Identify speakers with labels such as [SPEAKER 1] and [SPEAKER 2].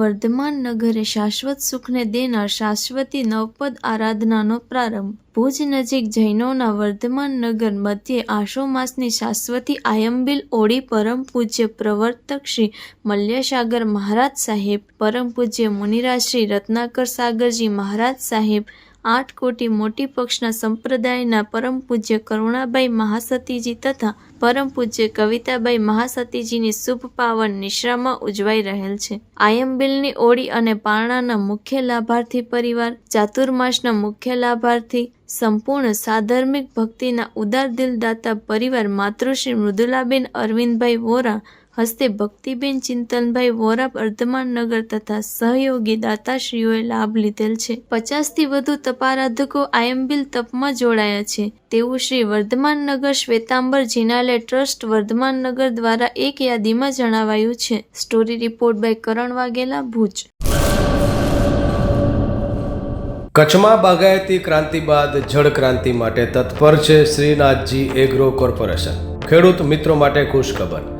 [SPEAKER 1] વર્ધમાન નગરે શાશ્વત સુખને દેનાર શાશ્વતી નવપદ આરાધનાનો પ્રારંભ. ભુજ નજીક જૈનોના વર્ધમાન નગર મધ્યે આશો માસની શાશ્વતી આયંબિલ ઓળી પરમ પૂજ્ય પ્રવર્તક શ્રી મલ્યસાગર મહારાજ સાહેબ, પરમ પૂજ્ય મુનિરાજ શ્રી રત્નાકર સાગરજી મહારાજ સાહેબ આઠ કોટી મોટી પક્ષના સંપ્રદાયના પરમ પૂજ્ય કરુણાબાઈ મહાસતીજી તથા પરમ પૂજ્ય કવિતાબાઈ મહાસતીજીની શુભ પાવન નિશ્રામાં ઉજવાઈ રહેલ છે. આયંબિલની ઓળી અને પારણાના મુખ્ય લાભાર્થી પરિવાર ચાતુર્માસના મુખ્ય લાભાર્થી, સંપૂર્ણ સાધર્મિક ભક્તિના ઉદાર દિલદાતા પરિવાર માતૃશ્રી મૃદુલાબેન અરવિંદભાઈ વોરા હસ્તે ભક્તિબેન ચિંતનભાઈ વોરા અર્ધમાન નગર તથા સહયોગી દાતાશ્રીઓએ લાભ લીધેલ છે. પચાસથી વધુ તપારાધકો આયંબિલ તપમાં જોડાયા છે. તેવું શ્રી વર્ધમાન નગર શ્વેતાંબર જિનાલય ટ્રસ્ટ વર્ધમાન નગર દ્વારા એક યાદીમાં જણાવાયું છે. Story report by Karan Vaghela, Bhuj.
[SPEAKER 2] કચ્છમાં બાગાયતી ક્રાંતિ બાદ જળ ક્રાંતિ માટે તત્પર છે શ્રીનાથજી એગ્રો કોર્પોરેશન. ખેડૂત મિત્રો માટે ખુશખબર.